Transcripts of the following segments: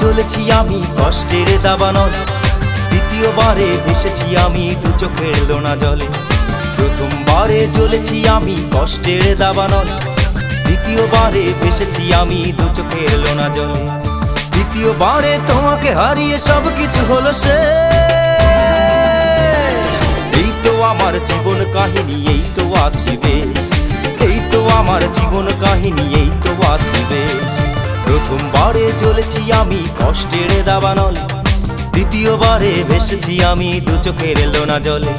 চলেছি আমি কষ্টের দাবানল। দ্বিতীয়বারে ভেসেছি আমি দু চোখের লোনা জলে। প্রথমবারে চলেছি আমি কষ্টের দাবানল। দ্বিতীয়বারে ভেসেছি আমি দু চোখের লোনা জলে। দ্বিতীয়বারে তোমাকে হারিয়ে সব কিছু হলো সে এই তো আমার জীবন কাহিনী, এই তো আছি বেশ। এই তো আমার জীবন কাহিনী, এই তো আছি বেশ। প্রথমবারে চলেছি আমি কষ্টের দাবানল। দ্বিতীয়বারে ভেসেছি আমি দু চোখের লোনা জলে।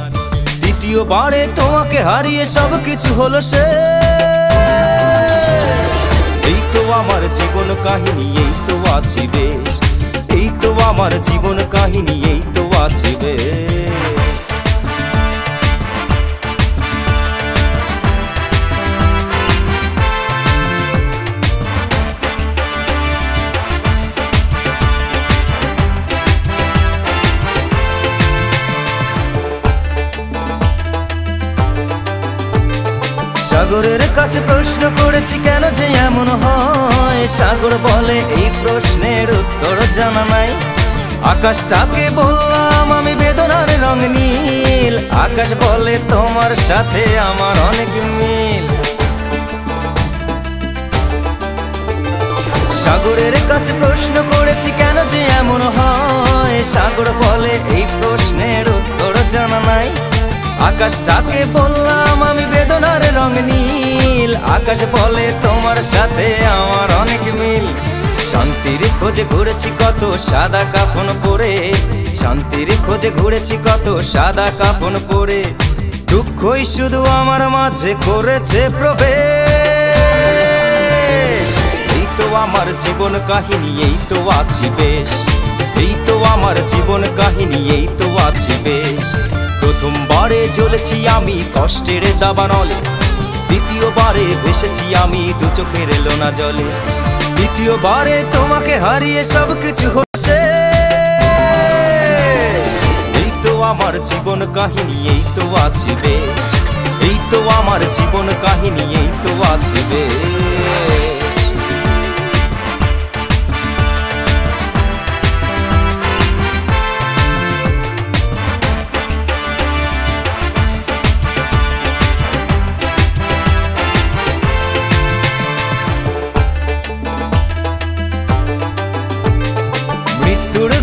দ্বিতীয়বারে তোমাকে হারিয়ে সব কিছু হলো সে। এই তো আমার জীবন কাহিনী, এই তো আছি বেশ এই তো আমার জীবন কাহিনী সাগরের কাছে প্রশ্ন করেছি, কেন যে এমন হয়? সাগর বলে, এই প্রশ্নের উত্তর জানা নাই। আকাশটাকে বললাম, আমি বেদনার রং নীল। আকাশ বলে, তোমার সাথে আমার অনেক মিল। সাগরের কাছে প্রশ্ন করেছি, কেন যে এমন হয়? সাগর বলে, এই প্রশ্নের উত্তর জানা নাই। আকাশটাকে বললাম আমি বেদনার রং নীল। আকাশ বলে তোমার সাথে আমার অনেক মিল। শান্তির খোঁজে ঘুরেছি কত সাদা কাফন পরে। শান্তির খোঁজে ঘুরেছি কত সাদা কাফন পরে। দুঃখই শুধু আমার মাঝে করেছে প্রবেশ। এই তো আমার জীবন কাহিনী, এই তো আছি বেশ। এই তো আমার জীবন কাহিনী, এই তো আছি বেশ। প্রথমবারে চলেছি আমি কষ্টের দাবানলে। দ্বিতীয়বারে ভেসেছি আমি দু চোখের লোনা জলে। দ্বিতীয়বারে তোমাকে হারিয়ে সব কিছু হচ্ছে। এই তো আমার জীবন কাহিনী, এই তো আছে বেশ। এই তো আমার জীবন কাহিনী, এই তো আছে বেশ।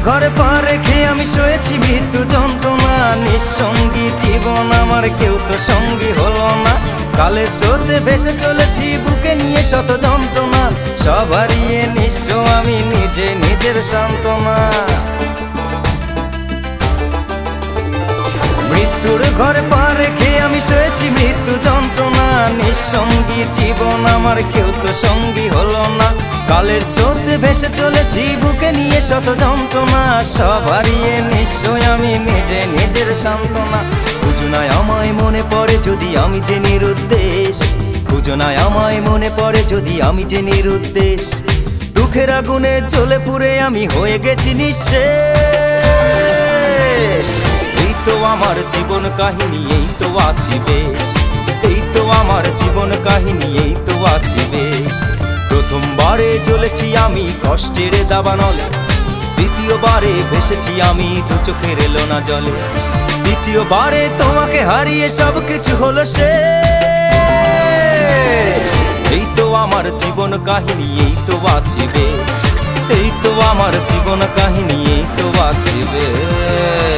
ঘরে পা রেখে আমি শুয়েছি, মৃত্যু যন্ত্রণা, নিঃসঙ্গী জীবন আমার, কেউ তো সঙ্গী হলো না। কলেজ করতে ভেসে চলেছি, বুকে নিয়ে শত যন্ত্রণা, সবারই নিঃস্ব, আমি নিজে নিজের সান্ত্বনা। মৃত্যুর ঘরে পা রেখে আমি শুয়েছি মৃত্যু যন্ত্রণা, নিঃসঙ্গী জীবন আমার কেউ তো সঙ্গী হলো না। কালের স্রোতে ভেসে চলেছি, বুকে নিয়ে শত যন্ত্রণা, সব হারিয়ে নিশ্চয় আমি নিজে নিজের সান্ত্বনা। খুঁজনায় আমায় মনে পড়ে যদি আমি যে নিরুদ্দেশ। খুঁজনায় আমায় মনে পড়ে যদি আমি যে নিরুদ্দেশ। দুঃখের আগুনে চলে পুড়ে আমি হয়ে গেছি নিঃশেষ। আমার জীবন কাহিনী, এই তো আছি বেশ। এই তো আমার জীবন কাহিনী, এই তো আছি বেশ। প্রথমবারে চলেছি আমি কষ্টের দাবানলে। দ্বিতীয়বারে ভেসেছি আমি দু চোখের লোনা জলে। দ্বিতীয়বারে তোমাকে হারিয়ে সব কিছু হলো শেষ। এই তো আমার জীবন কাহিনী, এই তো আছে বেশ। এই তো আমার জীবন কাহিনী, এই তো আছে বেশ।